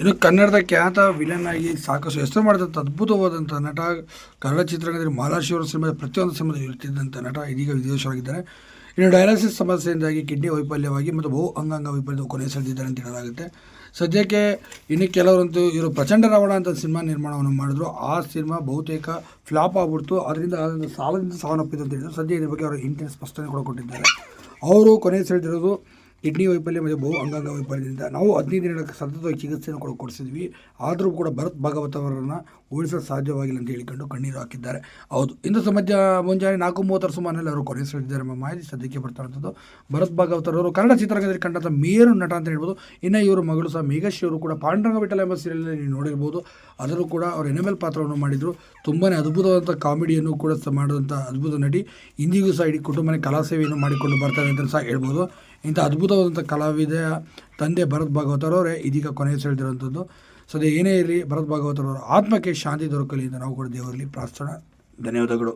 ಇನ್ನು ಕನ್ನಡದ ಖ್ಯಾತ ವಿಲನ್ ಆಗಿ ಸಾಕಷ್ಟು ಹೆಸರು ಮಾಡಿದಂಥ ಅದ್ಭುತವಾದಂಥ ನಟ, ಕನ್ನಡ ಚಿತ್ರರಂಗದಲ್ಲಿ ಮಾಲಾಶಿವರ ಸಿನಿಮಾದ ಪ್ರತಿಯೊಂದು ಸಿನಿಮಾದಲ್ಲಿ ಇರ್ತಿದ್ದಂಥ ನಟ ಇದೀಗ ವಿದೇಶವಾಗಿದ್ದಾರೆ ಇನ್ನು ಡಯಾಲಿಸಿಸ್ ಸಮಸ್ಯೆಯಿಂದಾಗಿ ಕಿಡ್ನಿ ವೈಫಲ್ಯವಾಗಿ ಮತ್ತು ಬಹು ಅಂಗಾಂಗ ವೈಫಲ್ಯ ಕೊನೆ ಸೆಳೆದಿದ್ದಾರೆ ಅಂತ ಹೇಳಲಾಗುತ್ತೆ. ಸದ್ಯಕ್ಕೆ ಇನ್ನು ಕೆಲವರಂತೂ ಇವರು ಪ್ರಚಂಡ ರಾವಣ ಅಂತ ಸಿನಿಮಾ ನಿರ್ಮಾಣವನ್ನು ಮಾಡಿದ್ರು. ಆ ಸಿನಿಮಾ ಬಹುತೇಕ ಫ್ಲಾಪ್ ಆಗ್ಬಿಡ್ತು. ಅದರಿಂದ ಅದರಿಂದ ಸಾಲದಿಂದ ಸಾವನ್ನಪ್ಪಿದೆ ಅಂತ ಹೇಳಿದ್ರು. ಸದ್ಯ ಇದ್ರ ಬಗ್ಗೆ ಅವರು ಇಂಟಿನ ಸ್ಪಷ್ಟನೆ ಕೂಡ ಕೊಟ್ಟಿದ್ದಾರೆ. ಅವರು ಕೊನೆ ಸೆಳೆದಿರೋದು ಕಿಡ್ನಿ ವೈಫಲ್ಯ ಮತ್ತು ಬಹು ಅಂಗಾಂಗ ವೈಫಲ್ಯದಿಂದ ನಾವು ಹದಿನೈದು ದಿನಗಳ ಸತತವಾಗಿ ಚಿಕಿತ್ಸೆಯನ್ನು ಕೂಡ ಕೊಡಿಸಿದ್ವಿ. ಆದರೂ ಕೂಡ ಭರತ್ ಭಾಗವತ್ ಅವರನ್ನು ಉಳಿಸಲು ಸಾಧ್ಯವಾಗಿಲ್ಲ ಅಂತ ಹೇಳಿಕೊಂಡು ಕಣ್ಣೀರು ಹಾಕಿದ್ದಾರೆ. ಹೌದು, ಇಂದು ಸಮಾಜ ಮುಂಜಾನೆ ನಾಲ್ಕು ಮೂವತ್ತರ ಸುಮಾರಿನಲ್ಲಿ ಅವರು ಕೊನೆ ಸೆಳೆದಿದ್ದಾರೆ ಎಂಬ ಮಾಹಿತಿ ಸದ್ಯಕ್ಕೆ ಬರ್ತಾ ಭರತ್ ಭಾಗವತ್ ಕನ್ನಡ ಚಿತ್ರರಂಗದಲ್ಲಿ ಕಂಡಂಥ ಮೇರು ನಟ ಅಂತ ಹೇಳ್ಬೋದು. ಇನ್ನು ಇವರು ಮಗಳು ಸಹ ಮೇಘಶ್ರೀ ಕೂಡ ಪಾಂಡುರಂಗ ವಿಠಲ ಎಂಬ ಸೀರಿಯಲಲ್ಲಿ ನೀವು ನೋಡಿರ್ಬೋದು. ಅದರಲ್ಲೂ ಕೂಡ ಅವರು ಎನೆಮೆಲ್ ಪಾತ್ರವನ್ನು ಮಾಡಿದರು. ತುಂಬಾ ಅದ್ಭುತವಾದಂಥ ಕಾಮಿಡಿಯನ್ನು ಕೂಡ ಮಾಡಿದಂಥ ಅದ್ಭುತ ನಟಿ. ಇಂದಿಗೂ ಸಹ ಇಡೀ ಕುಟುಂಬನೇ ಕಲಾ ಸೇವೆಯನ್ನು ಮಾಡಿಕೊಂಡು ಬರ್ತಾರೆ ಅಂತ ಸಹ ಹೇಳ್ಬೋದು. ಇಂಥ ಅದ್ಭುತವಾದಂಥ ಕಲಾವಿದ ತಂದೆ ಭರತ್ ಭಾಗವತರವರೇ ಇದೀಗ ಕೊನೆ ಸೆಳೆದಿರುವಂಥದ್ದು ಅದೇ ಏನೇ ಇರಲಿ ಭರತ್ ಭಾಗವತರವರ ಆತ್ಮಕ್ಕೆ ಶಾಂತಿ ದೊರಕಲಿ ಅಂತ ನಾವು ಕೂಡ ದೇವರಲ್ಲಿ ಪ್ರಾರ್ಥನೆ ಧನ್ಯವಾದಗಳು.